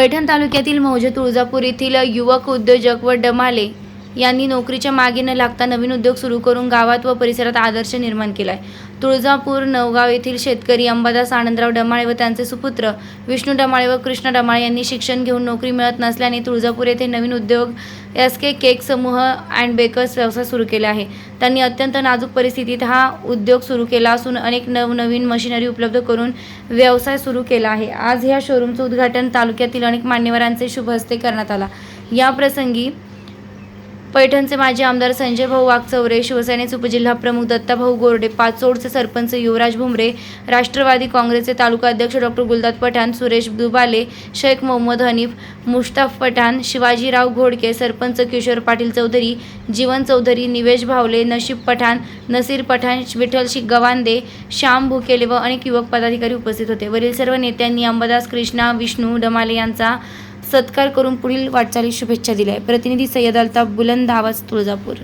पैठण तालुक्यातील मौजे तुळजापूर येथील युवक उद्योजक व डमाले यांनी नोकरीच्या मागे न लागता नवीन उद्योग सुरू करून गावात व परिसरात आदर्श निर्माण केला आहे तुळजापूर नवगाव येथील शेतकरी अंबादास आनंदराव डमाळे व त्यांचे सुपुत्र विष्णू डमाळे व कृष्ण डमाळे यांनी शिक्षण घेऊन नोकरी मिळत नसल्याने तुळजापूर येथे नवीन उद्योग एस के केक समूह अँड बेकर्स व्यवसाय सुरू केला आहे. त्यांनी अत्यंत नाजूक परिस्थितीत हा उद्योग सुरू केला असून अनेक नवनवीन मशिनरी उपलब्ध करून व्यवसाय सुरू केला आहे. आज ह्या शोरूमचं उद्घाटन तालुक्यातील अनेक मान्यवरांचे शुभ हस्ते करण्यात आला. या प्रसंगी पैठणचे माजी आमदार संजय भाऊ वाघचौरे शिवसेनेचे उपजिल्हा प्रमुख दत्ताभाऊ गोरडे पाचोडचे सरपंच युवराज भुमरे राष्ट्रवादी काँग्रेसचे तालुका अध्यक्ष डॉक्टर गुलदाद पठाण सुरेश दुबाले शेख मोहम्मद हनीफ मुश्ताफ पठाण शिवाजीराव घोडके सरपंच किशोर पाटील चौधरी जीवन चौधरी निवेश भावले नशीब पठाण नसीर पठाण विठ्ठल शिख गवांदे श्याम भुकेले व अनेक युवक पदाधिकारी उपस्थित होते. वरील सर्व नेत्यांनी अंबादास कृष्णा विष्णू डमाले यांचा सत्कार करून पुढील वाटचालीस शुभेच्छा दिल्या प्रतिनिधी सय्यद अल्ताफ बुलंद आवाज तुळजापूर.